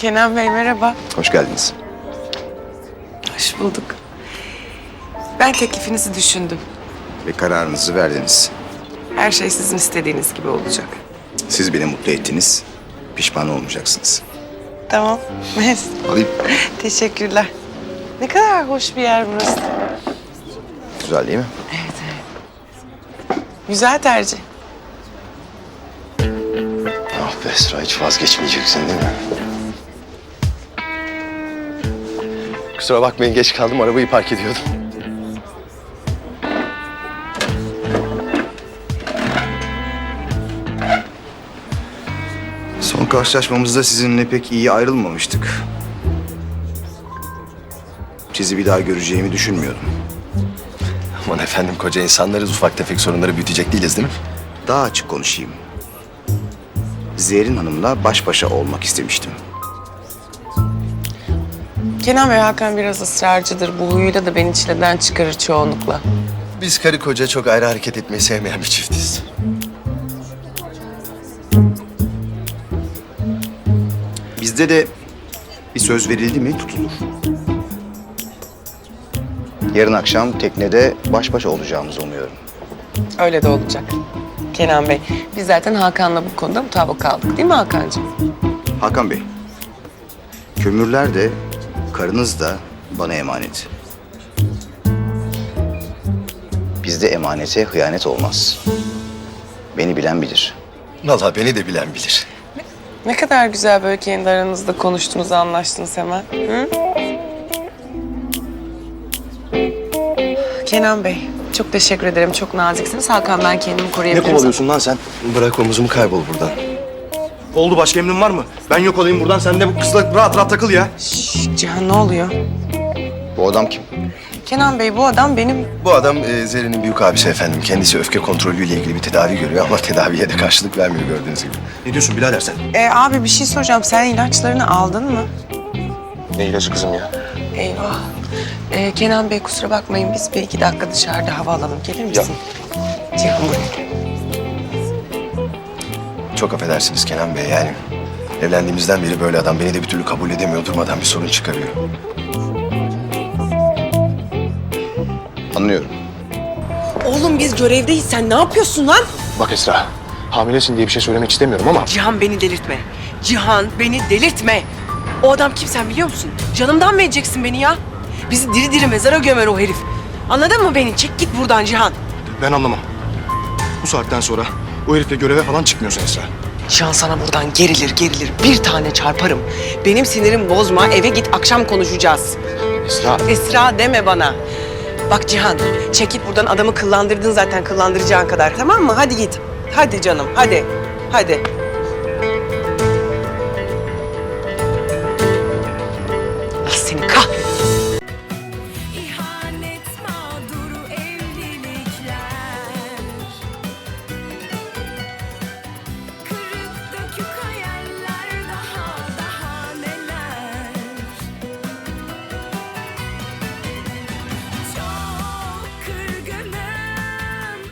Kenan Bey merhaba. Hoş geldiniz. Hoş bulduk. Ben teklifinizi düşündüm. Ve kararınızı verdiniz. Her şey sizin istediğiniz gibi olacak. Siz beni mutlu ettiniz. Pişman olmayacaksınız. Tamam. Mes. Alayım. Teşekkürler. Ne kadar hoş bir yer burası. Güzel değil mi? Güzel tercih. Ah be Esra hiç vazgeçmeyeceksin değil mi? Kusura bakmayın geç kaldım arabayı park ediyordum. Son karşılaşmamızda sizinle pek iyi ayrılmamıştık. Sizi bir daha göreceğimi düşünmüyordum. Aman efendim koca insanlarız ufak tefek sorunları büyütecek değiliz değil mi? Daha açık konuşayım. Zehrin Hanım'la baş başa olmak istemiştim. Kenan Bey Hakan biraz ısrarcıdır. Bu huyuyla da beni çileden çıkarır çoğunlukla. Biz karı koca çok ayrı hareket etmeyi sevmeyen bir çiftiz. Bizde de bir söz verildi mi tutulur. Yarın akşam teknede baş başa olacağımızı umuyorum. Öyle de olacak. Kenan Bey, biz zaten Hakan'la bu konuda mutabık kaldık değil mi Hakan'cığım? Hakan Bey, kömürler de karınız da bana emanet. Bizde emanete hıyanet olmaz. Beni bilen bilir. Vallahi beni de bilen bilir. Ne kadar güzel böyle kendi aranızda konuştunuz, anlaştınız hemen. Hı? Kenan Bey, çok teşekkür ederim. Çok naziksiniz. Hakan ben kendimi Ne koruyabilirim. kovalıyorsun lan sen? Bırak omuzumu kaybol buradan. Oldu başka emrin var mı? Ben yok olayım buradan sen de bu kızla rahat rahat takıl ya. Şşş, Cihan ne oluyor? Bu adam kim? Kenan Bey bu adam benim... Bu adam e, Zerrin'in büyük abisi efendim. Kendisi öfke kontrolüyle ilgili bir tedavi görüyor ama tedaviye de karşılık vermiyor gördüğünüz gibi. Ne diyorsun birader sen? Ee, abi bir şey soracağım. Sen ilaçlarını aldın mı? Ne ilacı kızım ya? Eyvah. Ee, Kenan Bey kusura bakmayın. Biz bir iki dakika dışarıda hava alalım. Gelir misin? Cihan buraya. Çok affedersiniz Kenan Bey yani. Evlendiğimizden beri böyle adam beni de bir türlü kabul edemiyor. Durmadan bir sorun çıkarıyor. Anlıyorum. Oğlum biz görevdeyiz. Sen ne yapıyorsun lan? Bak Esra, hamilesin diye bir şey söylemek istemiyorum ama... Cihan beni delirtme. Cihan beni delirtme. O adam kim sen biliyor musun? Canımdan mı edeceksin beni ya? Bizi diri diri mezara gömer o herif. Anladın mı beni? Çek git buradan Cihan. Ben anlamam. Bu saatten sonra o herifle göreve falan çıkmıyorsun Esra. Cihan sana buradan gerilir gerilir. Bir tane çarparım. Benim sinirim bozma. Eve git akşam konuşacağız. Esra. Esra deme bana. Bak Cihan, çek git buradan adamı kıllandırdın zaten kıllandıracağın kadar. Tamam mı? Hadi git. Hadi canım, hadi. Hadi.